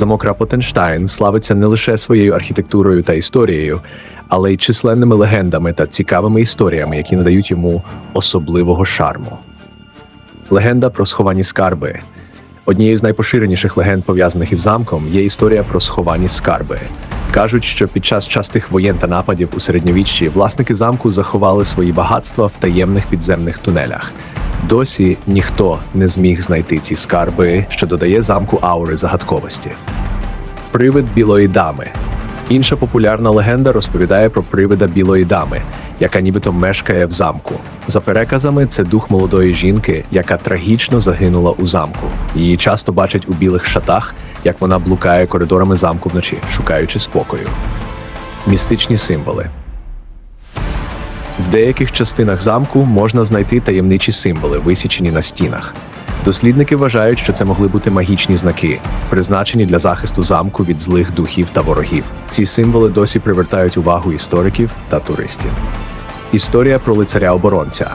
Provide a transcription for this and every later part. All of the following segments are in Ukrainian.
Замок Рапотенштайн славиться не лише своєю архітектурою та історією, але й численними легендами та цікавими історіями, які надають йому особливого шарму. Легенда про сховані скарби. Однією з найпоширеніших легенд, пов'язаних із замком, є історія про сховані скарби. Кажуть, що під час частих воєн та нападів у середньовіччі власники замку заховали свої багатства в таємних підземних тунелях. Досі ніхто не зміг знайти ці скарби, що додає замку аури загадковості. Привид білої дами. Інша популярна легенда розповідає про привида білої дами, яка нібито мешкає в замку. За переказами, це дух молодої жінки, яка трагічно загинула у замку. Її часто бачать у білих шатах, як вона блукає коридорами замку вночі, шукаючи спокою. Містичні символи. Деяких частинах замку можна знайти таємничі символи, висічені на стінах. Дослідники вважають, що це могли бути магічні знаки, призначені для захисту замку від злих духів та ворогів. Ці символи досі привертають увагу істориків та туристів. Історія про лицаря-оборонця.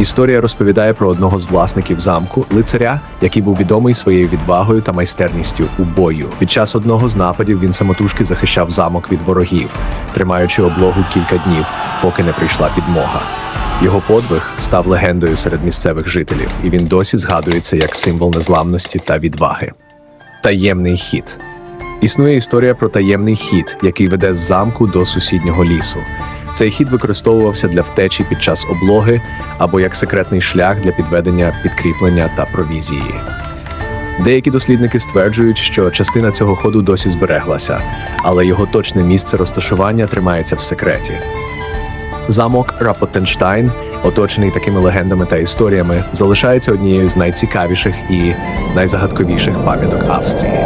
Історія розповідає про одного з власників замку, лицаря, який був відомий своєю відвагою та майстерністю у бою. Під час одного з нападів він самотужки захищав замок від ворогів, тримаючи облогу кілька днів, поки не прийшла підмога. Його подвиг став легендою серед місцевих жителів, і він досі згадується як символ незламності та відваги. Таємний хід. Існує історія про таємний хід, який веде з замку до сусіднього лісу. Цей хід використовувався для втечі під час облоги або як секретний шлях для підведення підкріплення та провізії. Деякі дослідники стверджують, що частина цього ходу досі збереглася, але його точне місце розташування тримається в секреті. Замок Рапотенштайн, оточений такими легендами та історіями, залишається однією з найцікавіших і найзагадковіших пам'яток Австрії.